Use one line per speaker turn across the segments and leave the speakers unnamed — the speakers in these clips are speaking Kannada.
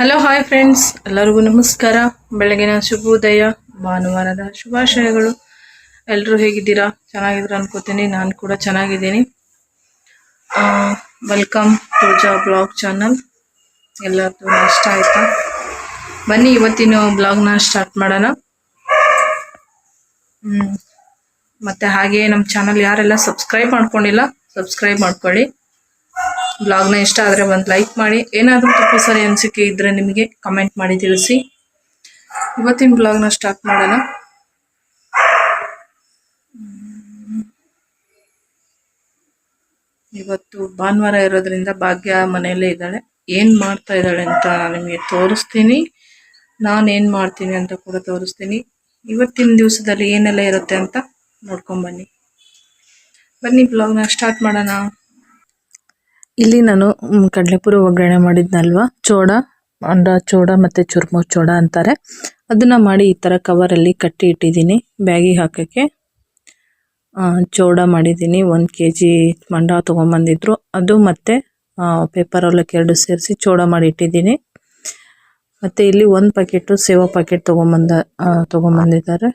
ಹಲೋ ಹಾಯ್ ಫ್ರೆಂಡ್ಸ್ ಎಲ್ಲರಿಗೂ ನಮಸ್ಕಾರ. ಬೆಳಗಿನ ಶುಭೋದಯ, ಭಾನುವಾರದ ಶುಭಾಶಯಗಳು. ಎಲ್ಲರೂ ಹೇಗಿದ್ದೀರಾ? ಚೆನ್ನಾಗಿದ್ದೀರಾ ಅನ್ಕೋತೀನಿ. ನಾನು ಕೂಡ ಚೆನ್ನಾಗಿದ್ದೀನಿ. ವೆಲ್ಕಮ್ ಪೂಜಾ ಬ್ಲಾಗ್ ಚಾನಲ್ ಎಲ್ಲರದ್ದು ಇಷ್ಟ ಆಯ್ತಾ? ಬನ್ನಿ, ಇವತ್ತಿನ ಬ್ಲಾಗ್ನ ಸ್ಟಾರ್ಟ್ ಮಾಡೋಣ. ಮತ್ತೆ ಹಾಗೆ ನಮ್ಮ ಚಾನಲ್ ಯಾರೆಲ್ಲ ಸಬ್ಸ್ಕ್ರೈಬ್ ಮಾಡ್ಕೊಂಡಿಲ್ಲ ಸಬ್ಸ್ಕ್ರೈಬ್ ಮಾಡ್ಕೊಳ್ಳಿ. ಬ್ಲಾಗ್ನ ಇಷ್ಟ ಆದರೆ ಒಂದು ಲೈಕ್ ಮಾಡಿ. ಏನಾದರೂ ತಪ್ಪು ಸರಿ ಅನಿಸಿಕೆ ಇದ್ದರೆ ನಿಮಗೆ ಕಮೆಂಟ್ ಮಾಡಿ ತಿಳಿಸಿ. ಇವತ್ತಿನ ಬ್ಲಾಗ್ನ ಸ್ಟಾರ್ಟ್ ಮಾಡೋಣ. ಇವತ್ತು ಭಾನುವಾರ ಇರೋದ್ರಿಂದ ಭಾಗ್ಯ ಮನೆಯಲ್ಲೇ ಇದ್ದಾಳೆ. ಏನು ಮಾಡ್ತಾ ಇದ್ದಾಳೆ ಅಂತ ನಿಮಗೆ ತೋರಿಸ್ತೀನಿ. ನಾನು ಏನು ಮಾಡ್ತೀನಿ ಅಂತ ಕೂಡ ತೋರಿಸ್ತೀನಿ. ಇವತ್ತಿನ ದಿವಸದಲ್ಲಿ ಏನೆಲ್ಲ ಇರುತ್ತೆ ಅಂತ ನೋಡ್ಕೊಂಬನ್ನಿ ಬನ್ನಿ. ಬ್ಲಾಗ್ನ ಸ್ಟಾರ್ಟ್ ಮಾಡೋಣ. ಇಲ್ಲಿ ನಾನು ಕಡಲೆಪುರ ಒಗ್ಗರಣೆ ಮಾಡಿದ್ನಲ್ವ? ಚೋಡ ಅಂಡ ಚೋಡ ಮತ್ತು ಚುರ್ಮು ಚೋಡ ಅಂತಾರೆ. ಅದನ್ನ ಮಾಡಿ ಈ ಥರ ಕವರಲ್ಲಿ ಕಟ್ಟಿ ಇಟ್ಟಿದ್ದೀನಿ. ಬ್ಯಾಗಿಗೆ ಹಾಕೋಕ್ಕೆ ಚೋಡ ಮಾಡಿದ್ದೀನಿ. ಒಂದು ಕೆ ಜಿ ಮಂಡ ತೊಗೊಂಬಂದಿದ್ರು. ಅದು ಮತ್ತು ಪೇಪರ್ ಅವಲಕ್ಕಿ ಎರಡು ಸೇರಿಸಿ ಚೋಡ ಮಾಡಿ ಇಟ್ಟಿದ್ದೀನಿ. ಮತ್ತು ಇಲ್ಲಿ ಒಂದು ಪ್ಯಾಕೆಟು ಸೇವಾ ಪ್ಯಾಕೆಟ್ ತೊಗೊಂಬಂದ ತೊಗೊಂಬಂದಿದ್ದಾರೆ.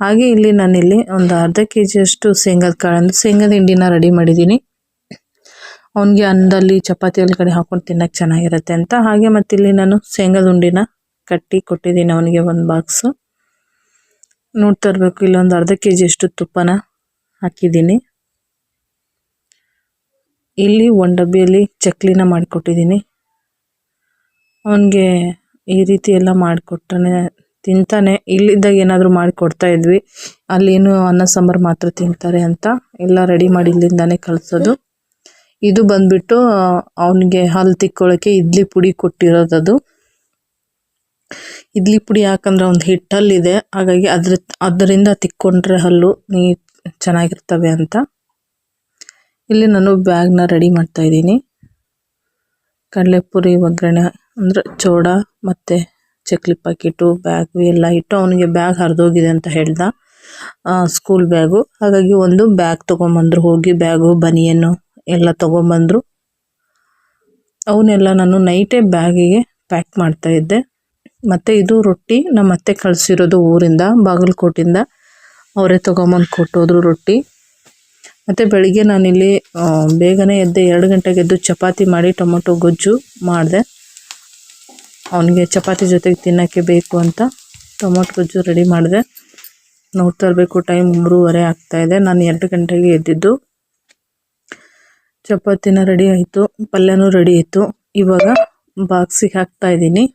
ಹಾಗೆ ಇಲ್ಲಿ ನಾನಿಲ್ಲಿ ಒಂದು ಅರ್ಧ ಕೆ ಜಿಯಷ್ಟು ಶೇಂಗದ ಕಾಳನ್ನು, ಶೇಂಗದ ಹಿಂಡಿನ ರೆಡಿ ಮಾಡಿದ್ದೀನಿ. ಅವನಿಗೆ ಅನ್ನದಲ್ಲಿ ಚಪಾತಿ ಕಡೆ ಹಾಕೊಂಡು ತಿನ್ನಕ್ಕೆ ಚೆನ್ನಾಗಿರುತ್ತೆ ಅಂತ. ಹಾಗೆ ಮತ್ತೆ ಇಲ್ಲಿ ನಾನು ಶೇಂಗದ ಉಂಡಿನ ಕಟ್ಟಿ ಕೊಟ್ಟಿದ್ದೀನಿ ಅವನಿಗೆ ಒಂದು ಬಾಕ್ಸು ನೋಡ್ತಾ ಇರಬೇಕು ಇಲ್ಲೊಂದು ಅರ್ಧ ಕೆ ಜಿಯಷ್ಟು ತುಪ್ಪನ ಹಾಕಿದ್ದೀನಿ. ಇಲ್ಲಿ ಒಂದು ಡಬ್ಬಿಯಲ್ಲಿ ಚಕ್ಲಿನ ಮಾಡಿಕೊಟ್ಟಿದ್ದೀನಿ. ಅವನಿಗೆ ಈ ರೀತಿ ಎಲ್ಲ ಮಾಡಿಕೊಟ್ರೆ ತಿಂತಾನೆ. ಇಲ್ಲಿದ್ದಾಗ ಏನಾದರೂ ಮಾಡಿಕೊಡ್ತಾ ಇದ್ವಿ. ಅಲ್ಲೇನು ಅನ್ನ, ಸಾಂಬಾರು ಮಾತ್ರ ತಿಂತಾರೆ ಅಂತ ಎಲ್ಲ ರೆಡಿ ಮಾಡಿ ಇಲ್ಲಿಂದಾನೆ ಕಳಿಸೋದು. ಇದು ಬಂದ್ಬಿಟ್ಟು, ಅವನಿಗೆ ಹಾಲು ತಿಕ್ಕೊಳಕ್ಕೆ ಇಡ್ಲಿ ಪುಡಿ ಕೊಟ್ಟಿರೋದದು ಇಡ್ಲಿ ಪುಡಿ ಯಾಕಂದ್ರೆ ಒಂದು ಹಿಟ್ಟಲ್ಲಿದೆ, ಹಾಗಾಗಿ ಅದ್ರ, ಅದರಿಂದ ತಿಕ್ಕೊಂಡ್ರೆ ಹಲ್ಲು ನೀ ಚೆನ್ನಾಗಿರ್ತವೆ ಅಂತ. ಇಲ್ಲಿ ನಾನು ಬ್ಯಾಗ್ನ ರೆಡಿ ಮಾಡ್ತಾ ಇದ್ದೀನಿ. ಕಡಲೆಪುರಿ, ಒಗ್ಗರಣೆ, ಅಂದರೆ ಚೋಡ ಮತ್ತು ಚಕ್ಲಿ ಪಾಕಿಟು, ಬ್ಯಾಗು ಎಲ್ಲ ಇಟ್ಟು ಅವನಿಗೆ ಬ್ಯಾಗ್ ಹರಿದೋಗಿದೆ ಅಂತ ಹೇಳ್ದ. School bag. ಹಾಗಾಗಿ ಒಂದು ಬ್ಯಾಗ್ ತೊಗೊಂಬಂದ್ರು. ಹೋಗಿ ಬ್ಯಾಗು, ಬನಿಯನ್ನು ಎಲ್ಲ ತೊಗೊಂಬಂದರು. ಅವನ್ನೆಲ್ಲ ನಾನು ನೈಟೇ ಬ್ಯಾಗಿಗೆ ಪ್ಯಾಕ್ ಮಾಡ್ತಾ ಇದ್ದೆ. ಮತ್ತು ಇದು ರೊಟ್ಟಿ ನಮ್ಮ ಅತ್ತೆ ಕಳಿಸಿರೋದು ಊರಿಂದ ಬಾಗಲಕೋಟಿಂದ ಅವರೇ ತೊಗೊಂಬಂದು ಕೊಟ್ಟೋದ್ರು ರೊಟ್ಟಿ. ಮತ್ತು ಬೆಳಿಗ್ಗೆ ನಾನಿಲ್ಲಿ ಬೇಗನೆ ಎದ್ದೆ, ಎರಡು ಗಂಟೆಗೆ ಎದ್ದು ಚಪಾತಿ ಮಾಡಿ ಟೊಮೊಟೊ ಗೊಜ್ಜು ಮಾಡಿದೆ. ಅವನಿಗೆ ಚಪಾತಿ ಜೊತೆಗೆ ತಿನ್ನೋಕ್ಕೆ ಬೇಕು ಅಂತ ಟೊಮೊಟೊ ಗೊಜ್ಜು ರೆಡಿ ಮಾಡಿದೆ. ನೋಡ್ತಾ ಇರಬೇಕು ಟೈಮ್ ಮೂರುವರೆ ಆಗ್ತಾಯಿದೆ ನಾನು ಎರಡು ಗಂಟೆಗೆ ಎದ್ದಿದ್ದು. ಚಪಾತಿನ ರೆಡಿ ಆಯಿತು, ಪಲ್ಯನೂ ರೆಡಿ ಆಯಿತು. ಇವಾಗ ಬಾಕ್ಸಿಗೆ ಹಾಕ್ತಾ ಇದ್ದೀನಿ.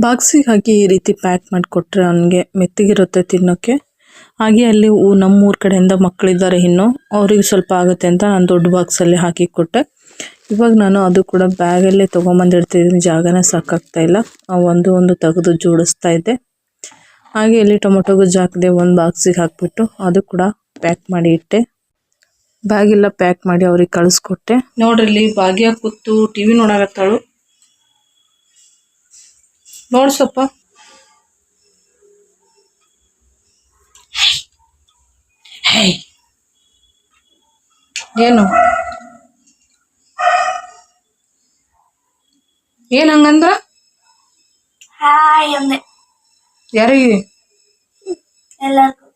ಬಾಕ್ಸಿಗೆ ಹಾಕಿ ಈ ರೀತಿ ಪ್ಯಾಕ್ ಮಾಡಿಕೊಟ್ರೆ ಅವನಿಗೆ ಮೆತ್ತಿಗಿರುತ್ತೆ ತಿನ್ನೋಕ್ಕೆ. ಹಾಗೆ ಅಲ್ಲಿ ಊ- ನಮ್ಮ ಊರ ಕಡೆಯಿಂದ ಮಕ್ಕಳಿದ್ದಾರೆ ಇನ್ನು. ಅವ್ರಿಗೆ ಸ್ವಲ್ಪ ಆಗುತ್ತೆ ಅಂತ ನಾನು ದೊಡ್ಡ ಬಾಕ್ಸಲ್ಲಿ ಹಾಕಿ ಕೊಟ್ಟೆ. ಇವಾಗ ನಾನು ಅದು ಕೂಡ ಬ್ಯಾಗಲ್ಲೇ ತೊಗೊಂಬಂದಿರ್ತಿದ್ದೀನಿ ಜಾಗನೇ ಸಾಕಾಗ್ತಾ ಇಲ್ಲ. ಒಂದು ಒಂದು ತೆಗೆದು ಜೋಡಿಸ್ತಾ ಇದ್ದೆ. ಹಾಗೆ ಇಲ್ಲಿ ಟೊಮೊಟೊ ಗೊಜ್ಜು ಹಾಕಿದೆ ಒಂದು ಬಾಕ್ಸಿಗೆ ಹಾಕಿಬಿಟ್ಟು ಅದು ಕೂಡ ಪ್ಯಾಕ್ ಮಾಡಿ ಇಟ್ಟೆ. ಬ್ಯಾಗ್ ಎಲ್ಲ ಪ್ಯಾಕ್ ಮಾಡಿ ಅವ್ರಿಗೆ ಕಳಿಸ್ಕೊಟ್ಟೆ. ನೋಡ್ರಿ ಇಲ್ಲಿ ಭಾಗ್ಯ ಕೂತು ಟಿವಿ ನೋಡಾಕತ್ತಾಳು. ನೋಡ್ ಸ್ವಲ್ಪ ಹೇಯ್. ಏನು? ಏನ್ ಹಂಗಂದ್ರ?
ಹಾಯ್ ಅಂದೆ.
ಯಾರಿಗೆ?
ಎಲ್ಲರಿಗೂ.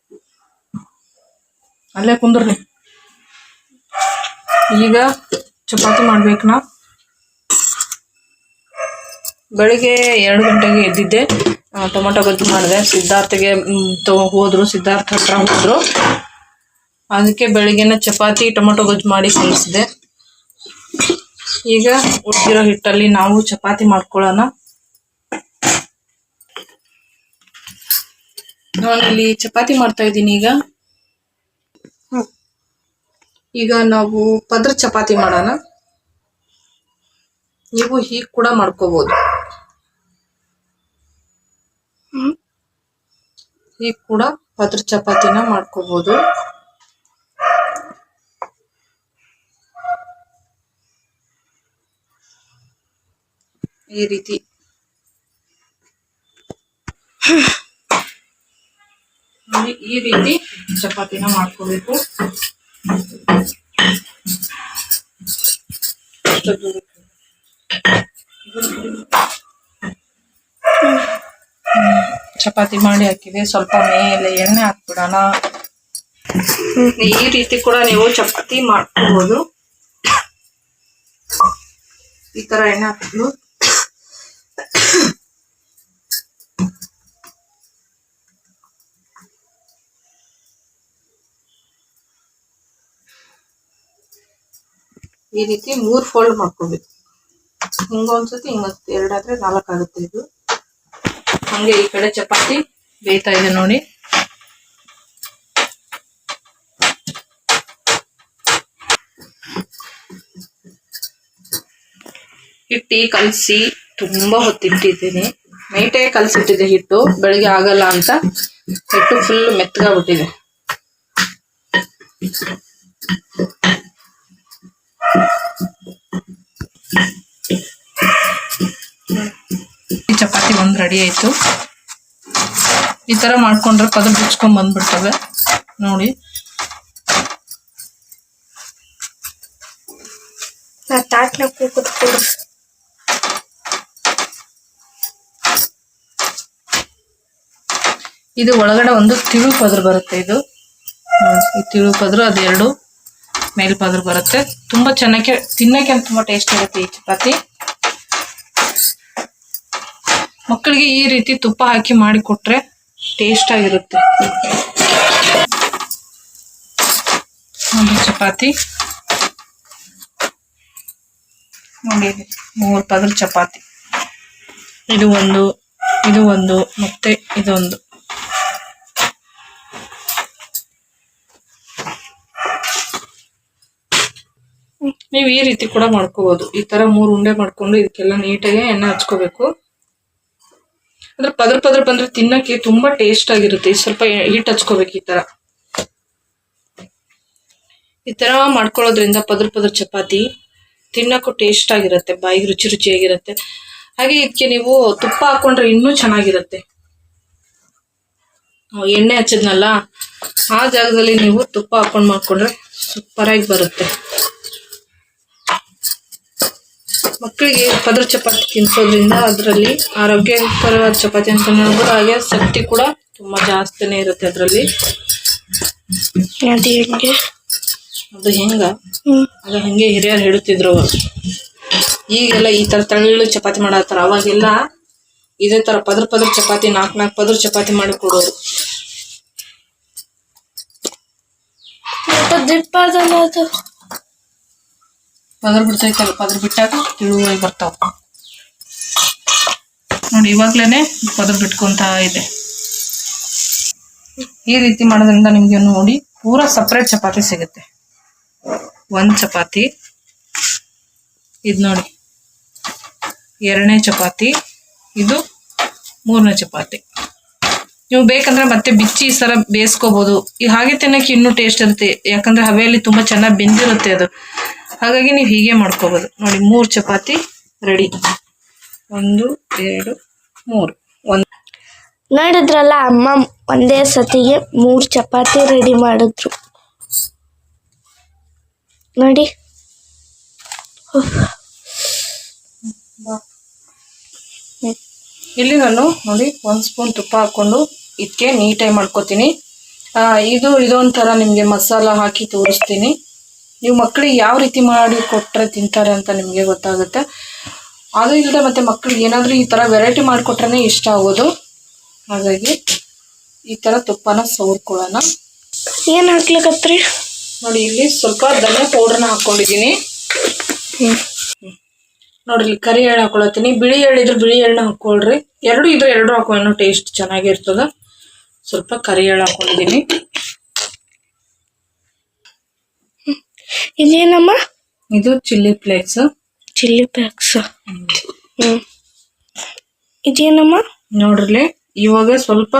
ಅಲ್ಲೇ ಕುಂದ್ರಿ ಈಗ ಚಪಾತಿ ಮಾಡ್ಬೇಕು ನಾ ಬೆಳಿಗ್ಗೆ ಎರಡು ಗಂಟೆಗೆ ಎದ್ದಿದ್ದೆ. ಟೊಮೆಟೊ ಗೊಜ್ಜು ಮಾಡಿದೆ. ಸಿದ್ಧಾರ್ಥಗೆ ಹೋದ್ರು. ಸಿದ್ಧಾರ್ಥ ಹತ್ರ ಹೋದ್ರು. ಅದಕ್ಕೆ ಬೆಳಿಗ್ಗೆನ ಚಪಾತಿ, ಟೊಮೊಟೊ ಗೊಜ್ಜು ಮಾಡಿ ಕಲಿಸಿದೆ ಈಗ ಉಳಿದಿರೋ ಹಿಟ್ಟಲ್ಲಿ ನಾವು ಚಪಾತಿ ಮಾಡ್ಕೊಳ್ಳೋಣ. ನಾನಿಲ್ಲಿ ಚಪಾತಿ ಮಾಡ್ತಾ ಇದ್ದೀನಿ ಈಗ. ಈಗ ನಾವು ಪದ್ರ ಚಪಾತಿ ಮಾಡೋಣ. ನೀವು ಹೀಗೆ ಕೂಡ ಮಾಡ್ಕೋಬಹುದು ಹೀಗೆ ಕೂಡ ಪದ್ರ ಚಪಾತಿನ ಮಾಡ್ಕೋಬಹುದು ಈ ರೀತಿ. ಈ ರೀತಿ ಚಪಾತಿನ ಮಾಡ್ಕೋಬೇಕು. ಚಪಾತಿ ಮಾಡಿ ಹಾಕಿದೆ. ಸ್ವಲ್ಪ ಮೇಲೆ ಎಣ್ಣೆ ಹಾಕ್ಬಿಡೋಣ. ಈ ರೀತಿ ಕೂಡ ನೀವು ಚಪಾತಿ ಮಾಡ್ಕೋಬಹುದು ಈ ತರ ಎಣ್ಣೆ ಹಾಕ್ಬಿಟ್ಟು ಈ ರೀತಿ ಮೂರ್ ಫೋಲ್ಡ್ ಮಾಡ್ಕೋಬೇಕು. ಹಿಂಗೊಂದ್ಸತಿ ಹಿಂಗೊಂದ್ಸತಿ ಎರಡಾದ್ರೆ ನಾಲ್ಕು ಆಗುತ್ತೆ ಇದು. ಹಂಗೆ ಈ ಕಡೆ ಚಪಾತಿ ಬೇಯ್ತಾ ಇದೆ ನೋಡಿ. ಹಿಟ್ಟಿ ಕಲಸಿ ತುಂಬಾ ಹೊತ್ತಿಟ್ಟಿದ್ದೀನಿ. ನೈಟೇ ಕಲಸಿಟ್ಟಿದೆ ಹಿಟ್ಟು, ಬೆಳಿಗ್ಗೆ ಆಗಲ್ಲ ಅಂತ ಹಿಟ್ಟು ಫುಲ್ ಮೆತ್ತಗಾಗ್ಬಿಟ್ಟಿದೆ. ಈ ಚಪಾತಿ ಒಂದು ರೆಡಿ ಆಯ್ತು. ಈ ತರ ಮಾಡ್ಕೊಂಡ್ರೆ ಪದ ಬಿಚ್ಕೊಂಡು ಬಂದ್ಬಿಡ್ತವೆ. ನೋಡಿ.
ತಾಟ್ನ
ಇದು ಒಳಗಡೆ ಒಂದು ತಿಳು ಪದ್ರ ಬರುತ್ತೆ ಇದು. ಈ ತಿಳು ಪದ್ರ ಅದೆರಡು. ಮೇಲ್ ಪದ್ರ ಬರುತ್ತೆ. ತುಂಬಾ ಚೆನ್ನಾಗಿ ತಿನ್ನಕ್ಕೆ ತುಂಬಾ ಟೇಸ್ಟ್ ಇರುತ್ತೆ ಈ ಚಪಾತಿ. ಮಕ್ಕಳಿಗೆ ಈ ರೀತಿ ತುಪ್ಪ ಹಾಕಿ ಮಾಡಿ ಕೊಟ್ರೆ ಟೇಸ್ಟ್ ಆಗಿರುತ್ತೆ. ಚಪಾತಿ. ನೋಡಿ, ಮೂರು ಪದ್ರ ಚಪಾತಿ. ಇದು ಒಂದು ಇದು ಒಂದು, ಮತ್ತೆ ಇದೊಂದು. ನೀವು ಈ ರೀತಿ ಕೂಡ ಮಾಡ್ಕೋಬಹುದು ಈ ತರ ಮೂರು ಉಂಡೆ ಮಾಡ್ಕೊಂಡು ಇದಕ್ಕೆಲ್ಲ ನೀಟಾಗಿ ಎಣ್ಣೆ ಹಚ್ಕೋಬೇಕು. ಅಂದ್ರೆ ಪದ್ರ ಪದ್ರ ಬಂದ್ರೆ ತಿನ್ನಕ್ಕೆ ತುಂಬಾ ಟೇಸ್ಟ್ ಆಗಿರುತ್ತೆ. ಸ್ವಲ್ಪ ಹಿಟ್ ಹಚ್ಕೋಬೇಕು ಈ ತರ. ಈ ತರ ಮಾಡ್ಕೊಳ್ಳೋದ್ರಿಂದ ಪದ್ರ ಪದ್ರ ಚಪಾತಿ ತಿನ್ನಕ್ಕೂ ಟೇಸ್ಟ್ ಆಗಿರುತ್ತೆ. ಬಾಯಿಗೆ ರುಚಿ ರುಚಿಯಾಗಿರುತ್ತೆ. ಹಾಗೆ ಇದಕ್ಕೆ ನೀವು ತುಪ್ಪ ಹಾಕೊಂಡ್ರೆ ಇನ್ನೂ ಚೆನ್ನಾಗಿರುತ್ತೆ. ಎಣ್ಣೆ ಹಚ್ಚದ್ನಲ್ಲ, ಆ ಜಾಗದಲ್ಲಿ ನೀವು ತುಪ್ಪ ಹಾಕೊಂಡ್ ಮಾಡ್ಕೊಂಡ್ರೆ ಸೂಪರ್ ಆಗಿ ಬರುತ್ತೆ. ಮಕ್ಕಳಿಗೆ ಪದರ ಚಪಾತಿ ತಿನ್ಸೋದ್ರಿಂದ ಅದರಲ್ಲಿ ಆರೋಗ್ಯಕರವಾದ ಚಪಾತಿ ಅಂತ ಹೇಳ್ಬೋದು. ಹಾಗೆ ಶಕ್ತಿ ಕೂಡ ತುಂಬಾ ಜಾಸ್ತಿನೇ ಇರುತ್ತೆ ಅದರಲ್ಲಿ.
ಅದು ಹೆಂಗೆ?
ಅದು ಹೆಂಗ? ಅದು ಹಂಗೆ ಹಿರಿಯರು ಹೇಳುತ್ತಿದ್ರು ಅವಾಗ. ಈಗೆಲ್ಲ ಈ ತರ ತಳ್ಳು ಚಪಾತಿ ಮಾಡತ್ತಾರ. ಅವಾಗೆಲ್ಲ ಇದೇ ತರ ಪದ್ರ ಪದ್ರ ಚಪಾತಿ ನಾಲ್ಕು ನಾಲ್ಕು ಪದ್ರ ಚಪಾತಿ ಮಾಡಿ ಕೊಡೋರು
ಅದು
ಪದ್ರ ಬಿಡ್ತೈತಲ್ಲ ಪದರ್ ಬಿಟ್ಟಾಗ ತಿಳುವಾಗಿ ಬರ್ತಾವ. ನೋಡಿ, ಇವಾಗ್ಲೇನೆ ಪದರ್ ಬಿಟ್ಕೊಂತ ಇದೆ. ಈ ರೀತಿ ಮಾಡೋದ್ರಿಂದ ನಿಮ್ಗೆ ನೋಡಿ, ಪೂರಾ ಸಪ್ರೇಟ್ ಚಪಾತಿ ಸಿಗುತ್ತೆ. ಒಂದ್ ಚಪಾತಿ, ಇದ್ ನೋಡಿ. ಎರಡನೇ ಚಪಾತಿ, ಇದು ಮೂರನೇ ಚಪಾತಿ. ನೀವು ಬೇಕಂದ್ರೆ ಮತ್ತೆ ಬಿಚ್ಚಿ ಈ ಸರ ಬೇಯಿಸ್ಕೋಬಹುದು ಈ ಹಾಗೆ ತಿನ್ನಕ್ಕೆ ಇನ್ನೂ ಟೇಸ್ಟ್ ಇರುತ್ತೆ ಯಾಕಂದ್ರೆ ಹವೆಯಲ್ಲಿ ತುಂಬಾ ಚೆನ್ನಾಗಿ ಬೆಂದಿರುತ್ತೆ ಅದು. ಹಾಗಾಗಿ ನೀವು ಹೀಗೆ ಮಾಡ್ಕೋಬೋದು. ನೋಡಿ ಮೂರು ಚಪಾತಿ ರೆಡಿ ಒಂದು ಎರಡು ಮೂರು. ಒಂದು.
ನೋಡಿದ್ರಲ್ಲ ಅಮ್ಮ ಒಂದೇ ಸತಿಗೆ ಮೂರು ಚಪಾತಿ ರೆಡಿ ಮಾಡಿದ್ರು. ನೋಡಿ.
ಇಲ್ಲಿ ನಾನು ನೋಡಿ ಒಂದ್ ಸ್ಪೂನ್ ತುಪ್ಪ ಹಾಕೊಂಡು ಇದಕ್ಕೆ ನೀಟಾಗಿ ಮಾಡ್ಕೋತೀನಿ. ಆ, ಇದು ಇದೊಂಥರ ನಿಮಗೆ ಮಸಾಲ ಹಾಕಿ ತೋರಿಸ್ತೀನಿ. ನೀವು ಮಕ್ಕಳಿಗೆ ಯಾವ ರೀತಿ ಮಾಡಿ ಕೊಟ್ಟರೆ ತಿಂತಾರೆ ಅಂತ ನಿಮಗೆ ಗೊತ್ತಾಗುತ್ತೆ. ಅದು ಇಲ್ಲದೆ ಮತ್ತೆ ಮಕ್ಕಳಿಗೆ ಏನಾದರೂ ಈ ಥರ ವೆರೈಟಿ ಮಾಡಿಕೊಟ್ರೆ ಇಷ್ಟ ಆಗೋದು. ಹಾಗಾಗಿ ಈ ಥರ ತುಪ್ಪನ ಸವರ್ಕೊಳ್ಳೋಣ.
ಏನು ಹಾಕ್ಲಿಕ್ಕತ್ರಿ
ನೋಡಿ ಇಲ್ಲಿ ಸ್ವಲ್ಪ ಧನಿಯಾ ಪೌಡ್ರನ್ನ ಹಾಕೊಂಡಿದ್ದೀನಿ
ಹ್ಞೂ
ನೋಡ್ರಿ ಇಲ್ಲಿ ಕರಿ ಎಳ್ಳು ಹಾಕೊಳತ್ತೀನಿ ಬಿಳಿ ಎಳ್ಳು ಇದ್ರೆ ಬಿಳಿ ಎಳ್ಳನ್ನ ಹಾಕ್ಕೊಳ್ರಿ. ಎರಡು ಇದ್ರೆ ಎರಡು ಹಾಕೊಂಡು ಟೇಸ್ಟ್ ಚೆನ್ನಾಗಿರ್ತದೆ. ಸ್ವಲ್ಪ ಕರಿ ಎಳ್ಳು ಹಾಕೊಂಡಿದ್ದೀನಿ.
ಇದೇನಮ್ಮ
ಇದು ಚಿಲ್ಲಿ ಫ್ಲೇಕ್ಸ್.
Chilli flakes. ಹ್ಮ್. ಇದೇನಮ್ಮ?
ನೋಡ್ರಿ ಇವಾಗ ಸ್ವಲ್ಪ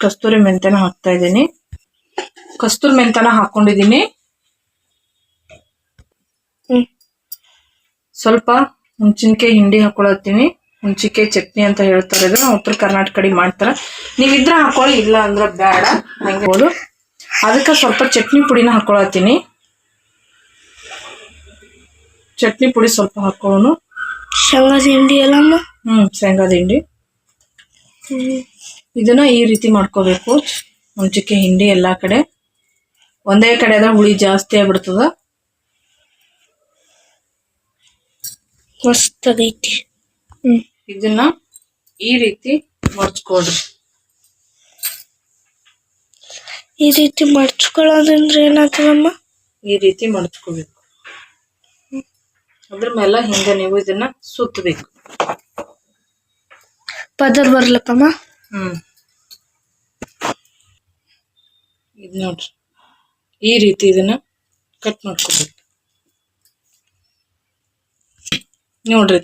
ಕಸ್ತೂರಿ ಮೆಂತೆನ ಹಾಕ್ತಾ ಇದ್ದೀನಿ. ಕಸ್ತೂರಿ ಮೆಂತೆನ ಹಾಕೊಂಡಿದ್ದೀನಿ. ಸ್ವಲ್ಪ ಹುಣ್ಚಿನ್ಕಾಯಿ ಹಿಂಡಿ ಹಾಕೊಳತ್ತೀನಿ ಹುಣ್ಚಿಕಾಯಿ ಚಟ್ನಿ ಅಂತ ಹೇಳ್ತಾರೆ ಇದನ್ನ ಉತ್ತರ ಕರ್ನಾಟಕ ಕಡೆ ಮಾಡ್ತಾರ. ನೀವಿದ್ರೆ ಹಾಕೊಳ್ಳಿ ಇಲ್ಲ ಅಂದ್ರೆ ಬೇಡ. ಹಂಗೆ. ಅದಕ್ಕೆ ಸ್ವಲ್ಪ ಚಟ್ನಿ ಪುಡಿನ ಹಾಕೊಳತ್ತೀನಿ ಚಟ್ನಿ ಪುಡಿ ಸ್ವಲ್ಪ ಹಾಕೋಣ
ಶೇಂಗಾ ಹಿಂಡಿ ಎಲ್ಲಮ್ಮ
ಹ್ಮ್ ಶೇಂಗಾದ ಹಿಂಡಿ
ಹ್ಮ್.
ಇದನ್ನ ಈ ರೀತಿ ಮಾಡ್ಕೋಬೇಕು. ಮುಂಚಕ್ಕೆ ಹಿಂಡಿ ಎಲ್ಲಾ ಕಡೆ. ಒಂದೇ ಕಡೆ ಆದ್ರೆ ಹುಳಿ ಜಾಸ್ತಿ ಆಗ್ಬಿಡ್ತದ.
ಮಸ್ತ್ ಹ್ಮ್.
ಇದನ್ನ ಈ ರೀತಿ ಮಡ್ಚ್ಕೊಡ್ರಿ
ಈ ರೀತಿ ಮಡ್ಚ್ಕೊಳ್ಳೋದಂದ್ರೆ ಏನಾಗ್ತದಮ್ಮ?
ಈ ರೀತಿ ಮಡ್ಚ್ಕೋಬೇಕು ಅದ್ರ ಮೇಲೆ ಹಿಂಗ ನೀವು ಇದನ್ನ ಸುತ್ತಬೇಕು
ಪದರ್ ಬರ್ಲಪ್ಪಮ್ಮ
ಹ್ಮ್. ಇದ್ ನೋಡ್ರಿ. ಈ ರೀತಿ ಇದನ್ನ ಕಟ್ ಮಾಡ್ಕೋಬೇಕು. ನೋಡ್ರಿ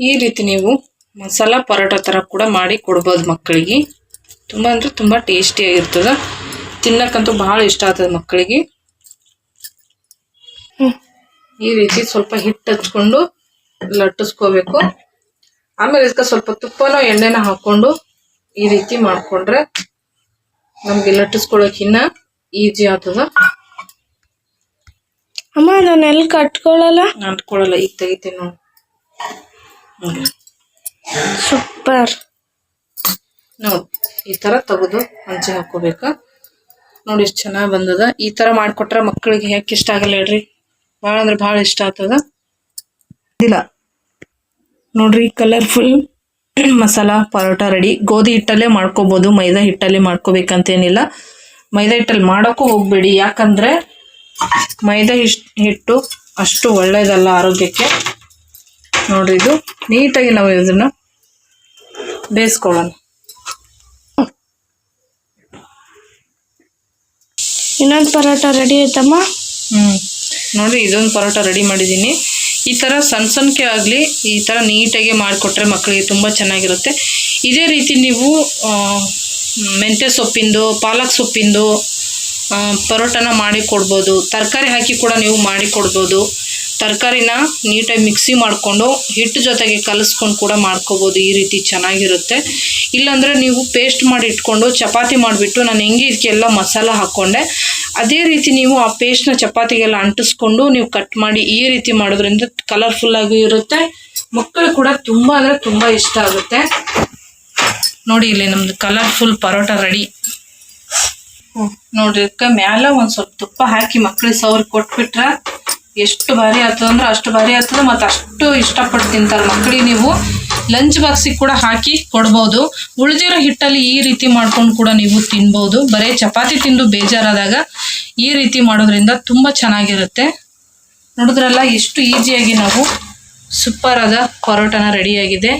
ಈ ರೀತಿ ನೀವು ಮಸಾಲ ಪರೋಟ ತರ ಕೂಡ ಮಾಡಿ ಕೊಡ್ಬೋದು ಮಕ್ಕಳಿಗೆ. ತುಂಬಾ ಅಂದ್ರೆ ತುಂಬಾ ಟೇಸ್ಟಿಯಾಗಿರ್ತದೆ ಆಗಿರ್ತದ. ತಿನ್ನಕ್ಕಂತೂ ಬಹಳ ಇಷ್ಟ ಆಗ್ತದೆ ಮಕ್ಕಳಿಗೆ. ಈ ರೀತಿ ಸ್ವಲ್ಪ ಹಿಟ್ಟು ಹಚ್ಕೊಂಡು ಲಟ್ಟಿಸ್ಕೋಬೇಕು. ಆಮೇಲೆ ಇದಕ್ಕೆ ಸ್ವಲ್ಪ ತುಪ್ಪನ ಎಣ್ಣೆನ ಹಾಕೊಂಡು ಈ ರೀತಿ ಮಾಡಿಕೊಂಡ್ರೆ ನಮಗೆ ಲಟ್ಟಿಸ್ಕೊಳಕಿನ್ನ ಈಜಿ ಆಗ್ತದ.
ಅಮ್ಮ ನಾನು ಎಲ್ಲಿ ಕಟ್ಕೊಳ್ಳಲ್ಲ
ಅಂಟ್ಕೊಳ್ಳಲ್ಲ ಈಗ ತೆಗಿತೀನಿ ನೋಡಿ.
ಸೂಪರ್.
ನೋಡಿ ಈ ತರ ತೆಗೆದು ಹಂಚಿ ಹಾಕೋಬೇಕು? ನೋಡಿ ಎಷ್ಟು ಚೆನ್ನಾಗಿ ಬಂದದ. ಈ ತರ ಮಾಡಿಕೊಟ್ರೆ ಮಕ್ಕಳಿಗೆ ಯಾಕೆ ಇಷ್ಟ ಆಗಲ್ಲ ಹೇಳ್ರಿ. ಭಾಳ ಅಂದ್ರೆ ಭಾಳ ಇಷ್ಟ ಆಗ್ತದ. ಇಲ್ಲ. ನೋಡ್ರಿ ಕಲರ್ಫುಲ್ ಮಸಾಲ ಪರೋಟ ರೆಡಿ ಗೋಧಿ ಹಿಟ್ಟಲ್ಲೇ ಮಾಡ್ಕೋಬಹುದು ಮೈದಾ ಹಿಟ್ಟಲ್ಲಿ ಮಾಡ್ಕೋಬೇಕಂತೇನಿಲ್ಲ. ಮೈದಾ ಹಿಟ್ಟಲ್ಲಿ ಮಾಡೋಕ್ಕೂ ಹೋಗ್ಬೇಡಿ. ಯಾಕಂದ್ರೆ ಮೈದಾ ಹಿಟ್ ಹಿಟ್ಟು ಅಷ್ಟು ಒಳ್ಳೇದಲ್ಲ ಆರೋಗ್ಯಕ್ಕೆ. ನೋಡ್ರಿ ಇದು ನೀಟಾಗಿ ನಾವು ಇದನ್ನ ಬೇಯಿಸ್ಕೊಳ್ಳೋಣ.
ಇನ್ನೊಂದು ಪರೋಟ ರೆಡಿ ಆಯ್ತಮ್ಮ?
ಹ್ಞೂ ನೋಡಿ, ಇದೊಂದು ಪರೋಟ ರೆಡಿ ಮಾಡಿದ್ದೀನಿ. ಈ ಥರ ಸಣ್ಣ ಸಣ್ಣಕ್ಕೆ ಆಗಲಿ, ಈ ಥರ ನೀಟಾಗಿ ಮಾಡಿಕೊಟ್ರೆ ಮಕ್ಕಳಿಗೆ ತುಂಬ ಚೆನ್ನಾಗಿರುತ್ತೆ. ಇದೇ ರೀತಿ ನೀವು ಮೆಂತ್ಯ ಸೊಪ್ಪಿಂದು, ಪಾಲಕ್ ಸೊಪ್ಪಿಂದು ಪರೋಟನ ಮಾಡಿ ಕೊಡ್ಬೋದು. ತರಕಾರಿ ಹಾಕಿ ಕೂಡ ನೀವು ಮಾಡಿ ಕೊಡ್ಬೋದು. ತರಕಾರಿನ ನೀಟಾಗಿ ಮಿಕ್ಸಿ ಮಾಡಿಕೊಂಡು ಹಿಟ್ಟು ಜೊತೆಗೆ ಕಲಸ್ಕೊಂಡು ಕೂಡ ಮಾಡ್ಕೋಬೋದು. ಈ ರೀತಿ ಚೆನ್ನಾಗಿರುತ್ತೆ. ಇಲ್ಲಾಂದರೆ ನೀವು ಪೇಸ್ಟ್ ಮಾಡಿ ಇಟ್ಕೊಂಡು ಚಪಾತಿ ಮಾಡಿಬಿಟ್ಟು ನಾನು ಹೆಂಗೆ ಇದಕ್ಕೆಲ್ಲ ಮಸಾಲ ಹಾಕ್ಕೊಂಡೆ ಅದೇ ರೀತಿ ನೀವು ಆ ಪೇಸ್ಟ್ನ ಚಪಾತಿಗೆಲ್ಲ ಅಂಟಿಸ್ಕೊಂಡು ನೀವು ಕಟ್ ಮಾಡಿ ಈ ರೀತಿ ಮಾಡೋದ್ರಿಂದ ಕಲರ್ಫುಲ್ ಆಗಿ ಇರುತ್ತೆ. ಮಕ್ಕಳು ಕೂಡ ತುಂಬ ಅಂದರೆ ತುಂಬ ಇಷ್ಟ ಆಗುತ್ತೆ. ನೋಡಿ ಇಲ್ಲಿ ನಮ್ದು ಕಲರ್ಫುಲ್ ಪರೋಟ ರೆಡಿ ನೋಡ್ರಿ ಇದಕ್ಕೆ ಮ್ಯಾಲ ಒಂದು ಸ್ವಲ್ಪ ತುಪ್ಪ ಹಾಕಿ ಮಕ್ಕಳಿಗೆ ಸೌರ್ ಕೊಟ್ಬಿಟ್ರ. ಎಷ್ಟು ಭಾರಿ ಆಗ್ತದೆ ಅಂದ್ರೆ ಅಷ್ಟು ಭಾರಿ ಆಗ್ತದೆ ಮತ್ತು ಅಷ್ಟು ಇಷ್ಟಪಟ್ಟು ತಿಂತಾರೆ ಮಕ್ಕಳಿಗೆ ನೀವು. ಲಂಚ್ ಬಾಕ್ಸಿಗೆ ಕೂಡ ಹಾಕಿ ಕೊಡ್ಬೋದು. ಉಳಿದಿರೋ ಹಿಟ್ಟಲ್ಲಿ ಈ ರೀತಿ ಮಾಡ್ಕೊಂಡು ಕೂಡ ನೀವು ತಿನ್ಬೋದು. ಬರೀ ಚಪಾತಿ ತಿಂದು ಬೇಜಾರಾದಾಗ ಈ ರೀತಿ ಮಾಡೋದ್ರಿಂದ ತುಂಬ ಚೆನ್ನಾಗಿರುತ್ತೆ. ನೋಡಿದ್ರಲ್ಲ, ಎಷ್ಟು ಈಸಿಯಾಗಿ ನಾವು ಸೂಪರ್ ಆದ ಪರೋಟನ ರೆಡಿಯಾಗಿದೆ.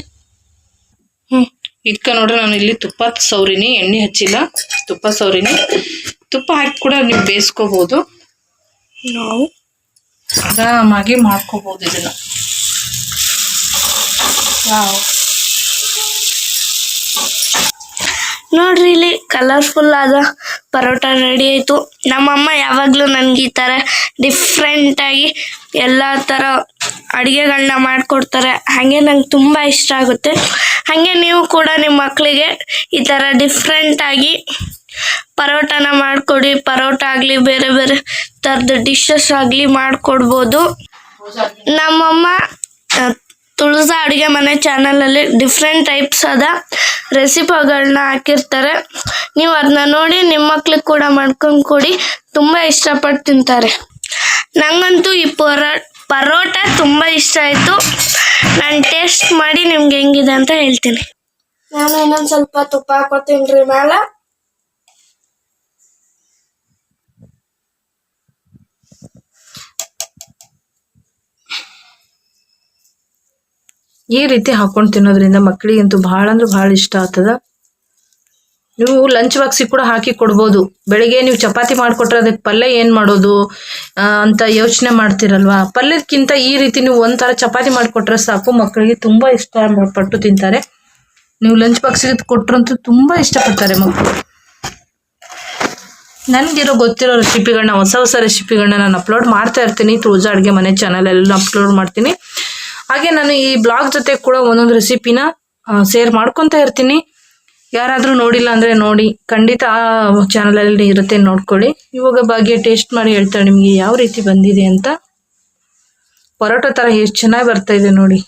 ಹ್ಞೂ
ಇದಕ್ಕೆ ನೋಡ್ರಿ ನಾನು ಇಲ್ಲಿ ತುಪ್ಪ ಸೌರಿನಿ, ಎಣ್ಣೆ ಹಚ್ಚಿಲ್ಲ. ತುಪ್ಪ ಸೌರಿನಿ. ತುಪ್ಪ ಹಾಕಿ ಕೂಡ ನೀವು ಬೇಯಿಸ್ಕೋಬೋದು.
ನಾವು
ಆರಾಮಾಗಿ ಮಾಡ್ಕೋಬಹುದು ಇದನ್ನ.
ನೋಡ್ರಿ ಇಲ್ಲಿ ಕಲರ್ಫುಲ್ ಆದ ಪರೋಟ ರೆಡಿ ಆಯಿತು. ನಮ್ಮಮ್ಮ ಯಾವಾಗಲೂ ನನಗೆ ಈ ತರ ಡಿಫ್ರೆಂಟ್ ಆಗಿ ಎಲ್ಲ ಥರ ಅಡುಗೆಗಳನ್ನ ಮಾಡ್ಕೊಡ್ತಾರೆ. ಹಾಗೆ ನಂಗೆ ತುಂಬ ಇಷ್ಟ ಆಗುತ್ತೆ. ಹಾಗೆ ನೀವು ಕೂಡ ನಿಮ್ಮ ಮಕ್ಕಳಿಗೆ ಈ ಥರ ಡಿಫ್ರೆಂಟಾಗಿ ಪರೋಟನ ಮಾಡಿಕೊಡಿ, ಪರೋಟ ಆಗಲಿ, ಬೇರೆ ಬೇರೆ ಥರದ ಡಿಶಸ್ ಆಗಲಿ ಮಾಡಿಕೊಡ್ಬೋದು. ನಮ್ಮಮ್ಮ ತುಳಸ ಅಡುಗೆ ಮನೆ ಚಾನಲಲ್ಲಿ ಡಿಫ್ರೆಂಟ್ ಟೈಪ್ಸ್ ಆದ ರೆಸಿಪಿಗಳನ್ನ ಹಾಕಿರ್ತಾರೆ. ನೀವು ಅದನ್ನ ನೋಡಿ ನಿಮ್ಮ ಮಕ್ಳಿಗೆ ಕೂಡ ಮಾಡ್ಕೊಂಡು ಕೊಡಿ, ತುಂಬ ಇಷ್ಟಪಟ್ಟು ತಿಂತಾರೆ. ನಂಗಂತೂ ಈ ಪರೋ, ಪರೋಟ ತುಂಬ ಇಷ್ಟ ಆಯಿತು. ನಾನು ಟೇಸ್ಟ್ ಮಾಡಿ ನಿಮ್ಗೆ ಹೆಂಗಿದೆ ಅಂತ ಹೇಳ್ತೀನಿ. ನಾನು ಇನ್ನೊಂದು ಸ್ವಲ್ಪ ತುಪ್ಪ ಹಾಕೋತೀನಿ ರೀ ಮೇಲೆ
ಈ ರೀತಿ ಹಾಕೊಂಡು ತಿನ್ನೋದ್ರಿಂದ ಮಕ್ಕಳಿಗಂತೂ ಭಾಳ ಅಂದ್ರೆ ಭಾಳ ಇಷ್ಟ ಆಗ್ತದ. ನೀವು ಲಂಚ್ ಬಾಕ್ಸಿಗೆ ಕೂಡ ಹಾಕಿ ಕೊಡ್ಬೋದು. ಬೆಳಿಗ್ಗೆ ನೀವು ಚಪಾತಿ ಮಾಡಿಕೊಟ್ರೆ ಅದಕ್ಕೆ ಪಲ್ಯ ಏನು ಮಾಡೋದು ಅಂತ ಯೋಚನೆ ಮಾಡ್ತಿರಲ್ವಾ? ಪಲ್ಯಕ್ಕಿಂತ ಈ ರೀತಿ ನೀವು ಒಂಥರ ಚಪಾತಿ ಮಾಡಿಕೊಟ್ರೆ ಸಾಕು ಮಕ್ಕಳಿಗೆ ತುಂಬ ಇಷ್ಟ ಪಟ್ಟು ತಿಂತಾರೆ. ನೀವು ಲಂಚ್ ಬಾಕ್ಸಿಗೆ ಕೊಟ್ರಂತೂ ತುಂಬ ಇಷ್ಟಪಡ್ತಾರೆ ಮಕ್ಕಳು ನನಗಿರೋ ಗೊತ್ತಿರೋ ರೆಸಿಪಿಗಳನ್ನ ಹೊಸ ಹೊಸ ರೆಸಿಪಿಗಳನ್ನ ನಾನು ಅಪ್ಲೋಡ್ ಮಾಡ್ತಾ ಇರ್ತೀನಿ. ತುಳಜಾ ಅಡುಗೆ ಮನೆ ಎಲ್ಲ ಅಪ್ಲೋಡ್ ಮಾಡ್ತೀನಿ. ಹಾಗೆ ನಾನು ಈ ಬ್ಲಾಗ್ ಜೊತೆ ಕೂಡ ಒಂದೊಂದು ರೆಸಿಪಿನ ಶೇರ್ ಮಾಡ್ಕೊತಾ ಇರ್ತೀನಿ. ಯಾರಾದರೂ ನೋಡಿಲ್ಲ ಅಂದರೆ ನೋಡಿ ಖಂಡಿತ ಆ ಚಾನಲಲ್ಲಿ ಇರುತ್ತೆ ನೋಡ್ಕೊಳ್ಳಿ. ಇವಾಗ ಭಾಗ್ಯ ಟೇಸ್ಟ್ ಮಾಡಿ ಹೇಳ್ತಾರೆ ನಿಮಗೆ ಯಾವ ರೀತಿ ಬಂದಿದೆ ಅಂತ. ಪರೋಟ ಥರ ಎಷ್ಟು ಚೆನ್ನಾಗಿ ಬರ್ತಾ ಇದೆ ನೋಡಿ.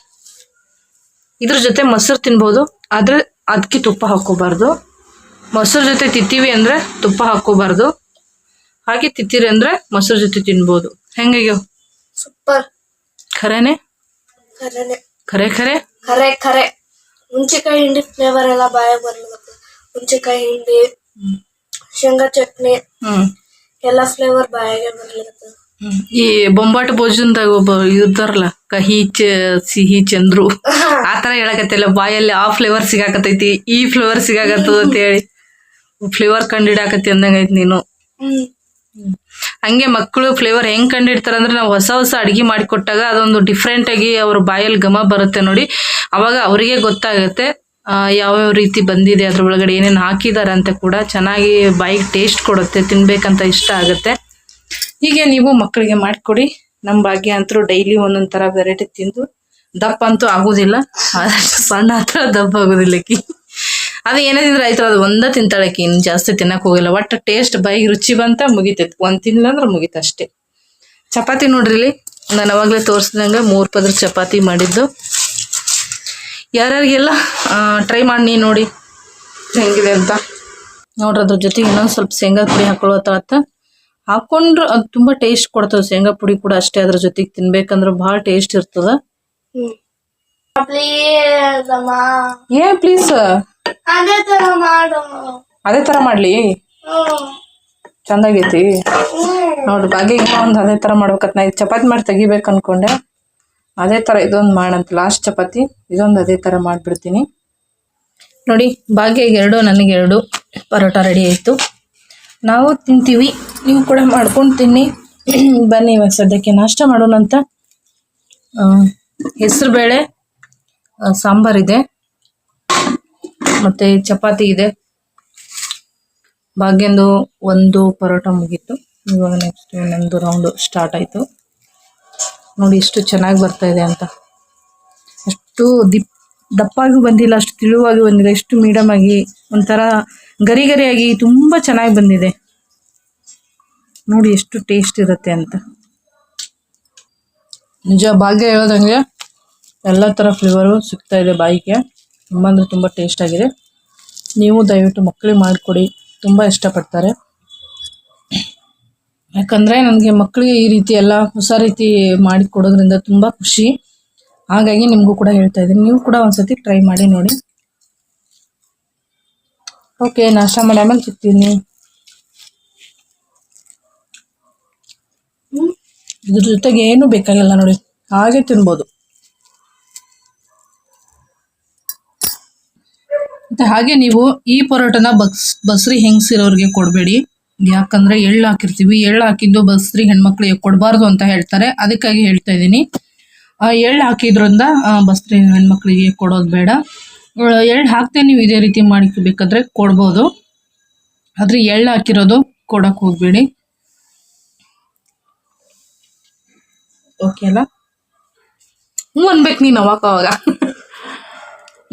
ಇದ್ರ ಜೊತೆ ಮೊಸರು ತಿನ್ಬೋದು ಆದರೆ ಅದಕ್ಕೆ ತುಪ್ಪ ಹಾಕೋಬಾರ್ದು ಮೊಸರು ಜೊತೆ ತಿತ್ತೀವಿ ಅಂದರೆ ತುಪ್ಪ ಹಾಕೋಬಾರ್ದು ಹಾಗೆ ತಿತ್ತೀರಿ ಅಂದರೆ ಮೊಸರು ಜೊತೆ ತಿನ್ಬೋದು. ಹೆಂಗೆ
ಸೂಪರ್.
ಖರೇನೆ?
ಖರೇನೆ.
ಖರೆ ಖರೆ?
ಖರೆ ಖರೆ. ಹುಂಚೆಕಾಯಿ ಹಿಂಡಿ ಫ್ಲೇವರ್ ಎಲ್ಲ ಬಾಯಾಗ ಬರ್ಲಿಕ್ಕೆ ಹುಂಚೆಕಾಯಿ ಹಿಂಡಿ ಶೇಂಗಾ ಚಟ್ನಿ
ಹ್ಮ್.
ಎಲ್ಲ ಫ್ಲೇವರ್ ಬಾಯಾಗೆ ಬರ್ಲಿಕ್ಕೆ.
ಈ ಬೊಂಬಾಟ ಭೋಜನದಾಗ ಒಬ್ಬ ಇರ್ತಾರಲ್ಲ ಕಹಿ ಚ ಸಿಹಿ ಚಂದ್ರು. ಆ ತರ ಹೇಳಕತ್ತಿಲ್ಲ. ಬಾಯಲ್ಲಿ ಆ ಫ್ಲೇವರ್ ಸಿಗಾಕತೈತಿ ಈ ಫ್ಲೇವರ್ ಸಿಗಾಕತ್ತದ ಅಂತ ಹೇಳಿ. ಫ್ಲೇವರ್ ಕಂಡಿಡಾಕತ್ತಿ ಅಂದಂಗೈತಿ ನೀನು. ಹಂಗೆ ಮಕ್ಕಳು ಫ್ಲೇವರ್ ಹೆಂಗ್ ಕಂಡಿಡ್ತಾರೆ ಅಂದ್ರೆ ನಾವು ಹೊಸ ಹೊಸ ಅಡಿಗೆ ಮಾಡಿಕೊಟ್ಟಾಗ ಅದೊಂದು ಡಿಫ್ರೆಂಟ್ ಆಗಿ ಅವ್ರ ಬಾಯಲ್ಲಿ ಘಮ ಬರುತ್ತೆ ನೋಡಿ. ಅವಾಗ ಅವರಿಗೆ ಗೊತ್ತಾಗುತ್ತೆ ಯಾವ ಯಾವ ರೀತಿ ಬಂದಿದೆ, ಅದ್ರ ಒಳಗಡೆ ಏನೇನು ಹಾಕಿದ್ದಾರೆ ಅಂತ ಕೂಡ ಚೆನ್ನಾಗಿ ಬಾಯಿಗೆ ಟೇಸ್ಟ್ ಕೊಡುತ್ತೆ, ತಿನ್ಬೇಕಂತ ಇಷ್ಟ ಆಗುತ್ತೆ. ಹೀಗೆ ನೀವು ಮಕ್ಕಳಿಗೆ ಮಾಡಿಕೊಡಿ. ನಮ್ಮ ಭಾಗ್ಯ ಅಂತೂ ಡೈಲಿ ಒಂದೊಂದು ಥರ ವೆರೈಟಿ ತಿಂದು ದಪ್ಪ ಅಂತೂ ಆಗೋದಿಲ್ಲ. ಸಣ್ಣ ಹತ್ರ ದಪ್ಪ ಆಗೋದಿಲ್ಲ ಆಕಿ ಅದು ಏನೇ ತಿಂದ್ರೆ ಆಯ್ತು ಅದು ಒಂದೇ ತಿಂತಾಳೆ ಆಕಿ ಇನ್ನು ಜಾಸ್ತಿ ತಿನ್ನಕ್ಕೆ ಹೋಗಿಲ್ಲ. ಒಟ್ಟು ಟೇಸ್ಟ್ ಬಾಯಿಗೆ ರುಚಿ ಬಂತ ಮುಗಿತೈತಿ. ಒಂದು ತಿನ್ನಿಲ್ಲ ಅಂದ್ರೆ ಮುಗೀತು ಅಷ್ಟೇ. ಚಪಾತಿ ನೋಡ್ರಿ ಇಲ್ಲಿ. ನಾನು ಅವಾಗಲೇ ತೋರಿಸ್ದಂಗೆ ಮೂರು ಪದ್ರ ಚಪಾತಿ ಮಾಡಿದ್ದು. ಯಾರ್ಯಾರಿಗೆಲ್ಲ ಟ್ರೈ ಮಾಡಿ ನೀ ನೋಡಿ. ಹೆಂಗಿದೆ ಅಂತ. ನೋಡ್ರಿ ಅದ್ರ ಜೊತೆಗೆ ಇನ್ನೊಂದು ಸ್ವಲ್ಪ ಶೇಂಗಾ ಪುಡಿ ಹಾಕೊಳ್ಳೋತ್ತ ಹಾಕೊಂಡ್ರೆ ಅದು ತುಂಬ ಟೇಸ್ಟ್ ಕೊಡ್ತದೆ. ಶೇಂಗಾ ಪುಡಿ ಕೂಡ ಅಷ್ಟೇ ಅದ್ರ ಜೊತೆಗೆ ತಿನ್ಬೇಕಂದ್ರೆ ಭಾಳ ಟೇಸ್ಟ್ ಇರ್ತದ.
ಏ
ಏನ್ ಪ್ಲೀಸ್
ಅದೇ ತರ ಮಾಡ್ಲಿ
ಅದೇ ಥರ ಮಾಡಲಿ?
ಹ್ಮ್.
ಚಂದಾಗೈತಿ. ನೋಡ್ರಿ ಬಾಗಿ ಒಂದ್ ಒಂದು ಅದೇ ತರ ಮಾಡ್ಬೇಕತ್ ನಾ ಇದು ಚಪಾತಿ ಮಾಡಿ ತೆಗಿಬೇಕು ಅನ್ಕೊಂಡೆ. ಅದೇ ತರ ಇದೊಂದು ಮಾಡಂತ ಲಾಸ್ಟ್ ಚಪಾತಿ. ಇದೊಂದು ಅದೇ ತರ ಮಾಡ್ಬಿಡ್ತೀನಿ. ನೋಡಿ ಭಾಗ್ಯಗೆ ಎರಡು ನನಗೆ ಎರಡು. ಪರೋಟ ರೆಡಿ ಆಯಿತು. ನಾವು ತಿಂತೀವಿ. ನೀವು ಕೂಡ ಮಾಡ್ಕೊಂಡು ತಿನ್ನಿ. ಬನ್ನಿ ಇವಾಗ ಸದ್ಯಕ್ಕೆ ನಾಷ್ಟ ಮಾಡೋಣಂತ ಹೆಸರುಬೇಳೆ ಸಾಂಬಾರಿದೆ ಮತ್ತು ಚಪಾತಿ ಇದೆ. ಭಾಗ್ಯಂದು ಒಂದು ಪರೋಟ ಮುಗೀತು. ಇವಾಗ ನೆಕ್ಸ್ಟ್ ಇನ್ನೊಂದು ರೌಂಡು ಸ್ಟಾರ್ಟ್ ಆಯಿತು. ನೋಡಿ ಎಷ್ಟು ಚೆನ್ನಾಗಿ ಬರ್ತಾ ಇದೆ ಅಂತ. ಅಷ್ಟು ದಿಪ್, ದಪ್ಪಾಗಿ ಬಂದಿಲ್ಲ, ಅಷ್ಟು ತಿಳುವಾಗಿ ಬಂದಿಲ್ಲ ಎಷ್ಟು ಮೀಡಿಯಮ್ ಆಗಿ ಒಂಥರ ಗರಿ ಗರಿಯಾಗಿ ತುಂಬ ಚೆನ್ನಾಗಿ ಬಂದಿದೆ. ನೋಡಿ ಎಷ್ಟು ಟೇಸ್ಟ್ ಇರುತ್ತೆ ಅಂತ. ನಿಜ ಭಾಗ್ಯ ಹೇಳೋದಂಗೆ ಎಲ್ಲ ಥರ ಫ್ಲೇವರು ಸಿಗ್ತಾ ಇದೆ ಬಾಯಿಗೆ. ತುಂಬ ಅಂದರೆ ತುಂಬ ಟೇಸ್ಟ್ ಆಗಿದೆ. ನೀವು ದಯವಿಟ್ಟು ಮಕ್ಕಳಿಗೆ ಮಾಡಿಕೊಡಿ. ತುಂಬ ಇಷ್ಟಪಡ್ತಾರೆ. ಯಾಕಂದರೆ ನನಗೆ ಮಕ್ಕಳಿಗೆ ಈ ರೀತಿ ಎಲ್ಲ ಹೊಸ ರೀತಿ ಮಾಡಿ ಕೊಡೋದ್ರಿಂದ ತುಂಬ ಖುಷಿ. ಹಾಗಾಗಿ ನಿಮಗೂ ಕೂಡ ಹೇಳ್ತಾ ಇದ್ದೀನಿ. ನೀವು ಕೂಡ ಒಂದ್ಸತಿ ಟ್ರೈ ಮಾಡಿ ನೋಡಿ. ಓಕೆ ನಾಷ್ಟ ಮಾಡಿ ಆಮೇಲೆ ಸಿಗ್ತೀನಿ ಇದ್ರ ಜೊತೆಗೆ ಏನು ಬೇಕಾಗಿಲ್ಲ ನೋಡಿ. ಹಾಗೆ ತಿನ್ಬೋದು. ಮತ್ತೆ ಹಾಗೆ ನೀವು ಈ ಪರೋಟನ ಬಸ್, ಬಸ್ರಿ ಹೆಂಗಸಿರೋರಿಗೆ ಕೊಡಬೇಡಿ. ಯಾಕಂದ್ರೆ ಎಳ್ಳು ಹಾಕಿರ್ತೀವಿ. ಎಳ್ಳು ಹಾಕಿದ್ದು ಬಸ್ರಿ ಹೆಣ್ಮಕ್ಳಿಗೆ ಕೊಡಬಾರ್ದು ಅಂತ ಹೇಳ್ತಾರೆ. ಅದಕ್ಕಾಗಿ ಹೇಳ್ತಾ ಇದ್ದೀನಿ. ಎಳ್ಳು ಹಾಕಿದ್ರಿಂದ ಬಸ್ರಿ ಹೆಣ್ಮಕ್ಳಿಗೆ ಕೊಡೋದು ಬೇಡ. ಎಳ್ಳ ಹಾಕ್ದೆ ನೀವು ಇದೇ ರೀತಿ ಮಾಡಿಬೇಕಾದ್ರೆ ಕೊಡ್ಬೋದು. ಆದ್ರೆ ಎಳ್ಳು ಹಾಕಿರೋದು ಕೊಡಕ್ಕೆ ಹೋಗ್ಬೇಡಿ. ಓಕೆ ಅಲ್ಲ ಹ್ಞೂ ಅನ್ಬೇಕು ನೀನು ಅವಾಗ ಅವಾಗ.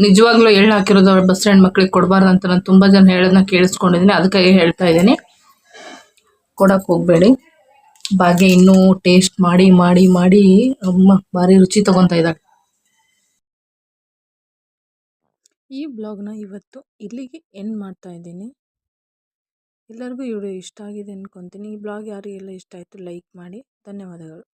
ನಿಜವಾಗ್ಲೂ ಎಳ್ಳು ಹಾಕಿರೋದು ಅವ್ರ ಬಸ್ ಮಕ್ಕಳಿಗೆ ಕೊಡಬಾರ್ದು ಅಂತ ನಾನು ತುಂಬ ಜನ ಹೇಳೋದನ್ನ ಕೇಳಿಸ್ಕೊಂಡಿದ್ದೀನಿ. ಅದಕ್ಕಾಗಿ ಹೇಳ್ತಾ ಇದ್ದೀನಿ. ಕೊಡಕ್ಕೆ ಹೋಗಬೇಡಿ. ಬಾಗೆ ಇನ್ನೂ ಟೇಸ್ಟ್ ಮಾಡಿ ಮಾಡಿ ಮಾಡಿ ಅಮ್ಮ ಭಾರಿ ರುಚಿ ತಗೊತಾ ಇದ್ದಾಳೆ. ಈ ಬ್ಲಾಗ್ನ ಇವತ್ತು ಇಲ್ಲಿಗೆ ಎಂಡ್ ಮಾಡ್ತಾ ಇದ್ದೀನಿ. ಎಲ್ಲರಿಗೂ ವಿಡಿಯೋ ಇಷ್ಟ ಆಗಿದೆ ಅನ್ಕೊತೀನಿ. ಈ ಬ್ಲಾಗ್ ಯಾರಿಗೆಲ್ಲ ಇಷ್ಟ ಆಯಿತು ಲೈಕ್ ಮಾಡಿ. ಧನ್ಯವಾದಗಳು.